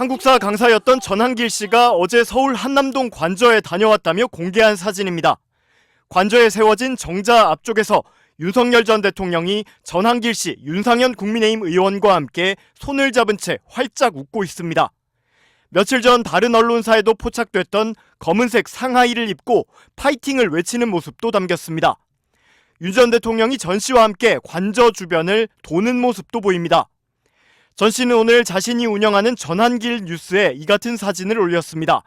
한국사 강사였던 전한길 씨가 어제 서울 한남동 관저에 다녀왔다며 공개한 사진입니다. 관저에 세워진 정자 앞쪽에서 윤석열 전 대통령이 전한길 씨, 윤상현 국민의힘 의원과 함께 손을 잡은 채 활짝 웃고 있습니다. 며칠 전 다른 언론사에도 포착됐던 검은색 상하이를 입고 파이팅을 외치는 모습도 담겼습니다. 윤 전 대통령이 전 씨와 함께 관저 주변을 도는 모습도 보입니다. 전 씨는 오늘 자신이 운영하는 전한길 뉴스에 이 같은 사진을 올렸습니다.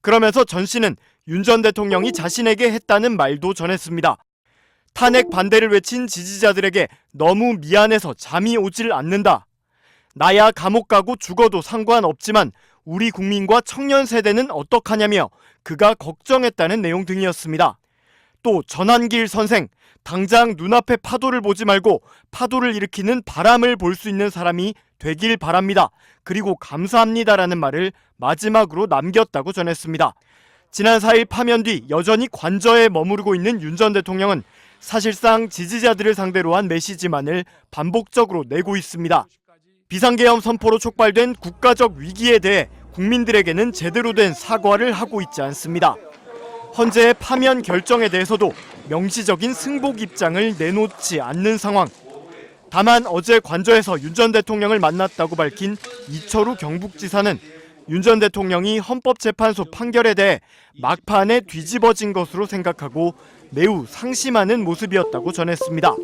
그러면서 전 씨는 윤 전 대통령이 자신에게 했다는 말도 전했습니다. 탄핵 반대를 외친 지지자들에게 너무 미안해서 잠이 오질 않는다. 나야 감옥 가고 죽어도 상관없지만 우리 국민과 청년 세대는 어떡하냐며 그가 걱정했다는 내용 등이었습니다. 또 전한길 선생, 당장 눈앞에 파도를 보지 말고 파도를 일으키는 바람을 볼 수 있는 사람이 되길 바랍니다. 그리고 감사합니다라는 말을 마지막으로 남겼다고 전했습니다. 지난 4일 파면 뒤 여전히 관저에 머무르고 있는 윤 전 대통령은 사실상 지지자들을 상대로 한 메시지만을 반복적으로 내고 있습니다. 비상계엄 선포로 촉발된 국가적 위기에 대해 국민들에게는 제대로 된 사과를 하고 있지 않습니다. 헌재의 파면 결정에 대해서도 명시적인 승복 입장을 내놓지 않는 상황. 다만 어제 관저에서 윤 전 대통령을 만났다고 밝힌 이철우 경북지사는 윤 전 대통령이 헌법재판소 판결에 대해 막판에 뒤집어진 것으로 생각하고 매우 상심하는 모습이었다고 전했습니다.